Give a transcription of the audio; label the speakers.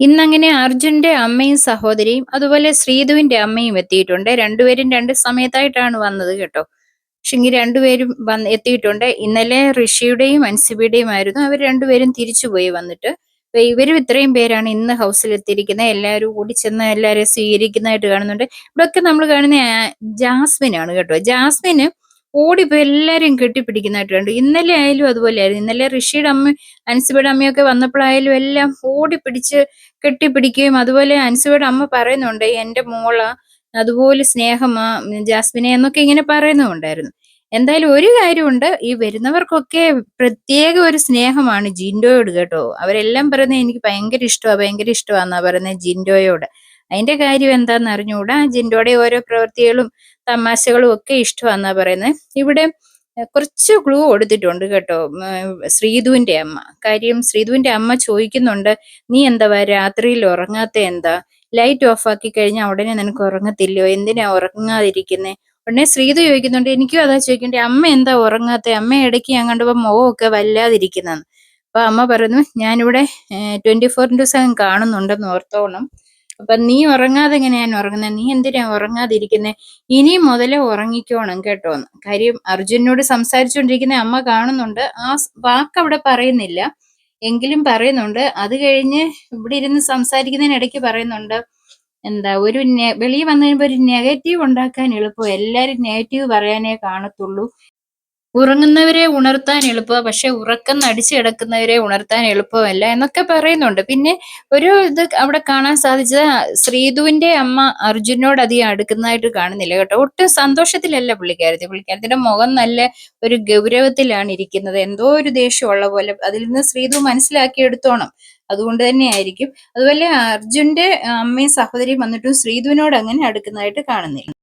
Speaker 1: ഇന്നങ്ങനെ അർജുന്റെ അമ്മയും സഹോദരിയും അതുപോലെ ശ്രീധുവിന്റെ അമ്മയും എത്തിയിട്ടുണ്ട്. രണ്ടുപേരും രണ്ട് സമയത്തായിട്ടാണ് വന്നത് കേട്ടോ. പക്ഷെങ്കിൽ രണ്ടുപേരും വന്ന് എത്തിയിട്ടുണ്ട്. ഇന്നലെ ഋഷിയുടെയും അൻസിബിയുടെയും ആയിരുന്നു. അവർ രണ്ടുപേരും തിരിച്ചുപോയി വന്നിട്ട്. ഇവരും ഇത്രയും പേരാണ് ഇന്ന് ഹൗസിൽ എത്തിയിരിക്കുന്നത്. എല്ലാവരും കൂടി ചെന്ന് എല്ലാവരെയും സ്വീകരിക്കുന്നതായിട്ട് കാണുന്നുണ്ട്. ഇവിടെയൊക്കെ നമ്മൾ കാണുന്ന ജാസ്മിൻ ആണ് കേട്ടോ. ജാസ്മിന് ഓടിപ്പോയി എല്ലാരെയും കെട്ടിപ്പിടിക്കുന്നതായിട്ട് കണ്ടു. ഇന്നലെ ആയാലും അതുപോലെ ആയിരുന്നു ഇന്നലെ ഋഷിയുടെ അമ്മ അൻസിബയുടെ അമ്മയൊക്കെ വന്നപ്പോഴായാലും എല്ലാം ഓടിപ്പിടിച്ച് കെട്ടിപ്പിടിക്കുകയും അതുപോലെ അൻസിബയുടെ അമ്മ പറയുന്നുണ്ട് എന്റെ മോള അതുപോലെ സ്നേഹമാ ജാസ്മിനെ എന്നൊക്കെ ഇങ്ങനെ പറയുന്നുണ്ടായിരുന്നു എന്തായാലും ഒരു കാര്യമുണ്ട് ഈ വരുന്നവർക്കൊക്കെ പ്രത്യേക ഒരു സ്നേഹമാണ് ജിൻഡോയോട് കേട്ടോ. അവരെല്ലാം പറയുന്നത് എനിക്ക് ഭയങ്കര ഇഷ്ടമാണ് ഭയങ്കര ഇഷ്ടമാന്നാ പറയുന്നത് ജിൻഡോയോട്. അതിന്റെ കാര്യം എന്താന്ന് അറിഞ്ഞുകൂടാ ജിൻഡോടെ ഓരോ പ്രവൃത്തികളും തമാശകളും ഒക്കെ ഇഷ്ടമാന്നാ പറയുന്നത് ഇവിടെ കുറച്ച് ക്ലൂ കൊടുത്തിട്ടുണ്ട് കേട്ടോ. ശ്രീധുവിന്റെ അമ്മ. കാര്യം ശ്രീധുവിന്റെ അമ്മ ചോദിക്കുന്നുണ്ട് നീ എന്താ രാത്രിയിൽ ഉറങ്ങാത്ത എന്താ? ലൈറ്റ് ഓഫ് ആക്കി കഴിഞ്ഞാൽ ഉടനെ നിനക്ക് ഉറങ്ങത്തില്ലയോ? എന്തിനാ ഉറങ്ങാതിരിക്കുന്നേ? ഉടനെ ശ്രീധു ചോദിക്കുന്നുണ്ട് എനിക്കും അതാ ചോദിക്കണ്ടേ അമ്മ എന്താ ഉറങ്ങാത്ത? അമ്മ ഇടയ്ക്ക് ഞാൻ കണ്ടപ്പോ മുഖമൊക്കെ വല്ലാതിരിക്കുന്നതെന്ന് അപ്പൊ അമ്മ പറയുന്നു ഞാനിവിടെ ട്വന്റി ഫോർ ഇന്റു സെവൻ കാണുന്നുണ്ടെന്ന് ഓർത്തോണം. അപ്പൊ നീ ഉറങ്ങാതെ എങ്ങനെയാണ് ഉറങ്ങുന്നത് നീ എന്തിനാ ഉറങ്ങാതിരിക്കുന്നത് ഇനി മുതലേ ഉറങ്ങിക്കോണം കേട്ടോന്ന് കാര്യം അർജുനോട് സംസാരിച്ചുകൊണ്ടിരിക്കുന്ന അമ്മ കാണുന്നുണ്ട്. ആ വാക്ക് അവിടെ പറയുന്നില്ല. എങ്കിലും പറയുന്നുണ്ട്. അത് കഴിഞ്ഞ് ഇവിടെ ഇരുന്ന് സംസാരിക്കുന്നതിനിടയ്ക്ക് പറയുന്നുണ്ട്. എന്താ ഒരു വെളിയിൽ വന്നു കഴിയുമ്പോൾ ഒരു നെഗറ്റീവ് ഉണ്ടാക്കാൻ എളുപ്പം. എല്ലാരും നെഗറ്റീവ് പറയാനേ കാണത്തുള്ളൂ. ഉറങ്ങുന്നവരെ ഉണർത്താൻ എളുപ്പമാണ് പക്ഷെ ഉറക്കം നടിച്ചു കിടക്കുന്നവരെ ഉണർത്താൻ എളുപ്പമല്ല എന്നൊക്കെ പറയുന്നുണ്ട്. പിന്നെ ഒരു ഇത് അവിടെ കാണാൻ സാധിച്ചത് ശ്രീധുവിന്റെ അമ്മ അർജുനോട് അധികം അടുക്കുന്നതായിട്ട് കാണുന്നില്ല കേട്ടോ. ഒട്ടും സന്തോഷത്തിലല്ല പുള്ളിക്കാരത്തി. പുള്ളിക്കാരത്തിന്റെ മുഖം നല്ല ഒരു ഗൗരവത്തിലാണ് ഇരിക്കുന്നത്. എന്തോ ഒരു ദേഷ്യമുള്ള പോലെ അതിൽ നിന്ന് ശ്രീധു മനസ്സിലാക്കി എടുത്തോണം അതുകൊണ്ട് തന്നെ ആയിരിക്കും. അതുപോലെ അർജുന്റെ അമ്മയും സഹോദരിയും വന്നിട്ടും ശ്രീധുവിനോട് അങ്ങനെ അടുക്കുന്നതായിട്ട് കാണുന്നില്ല.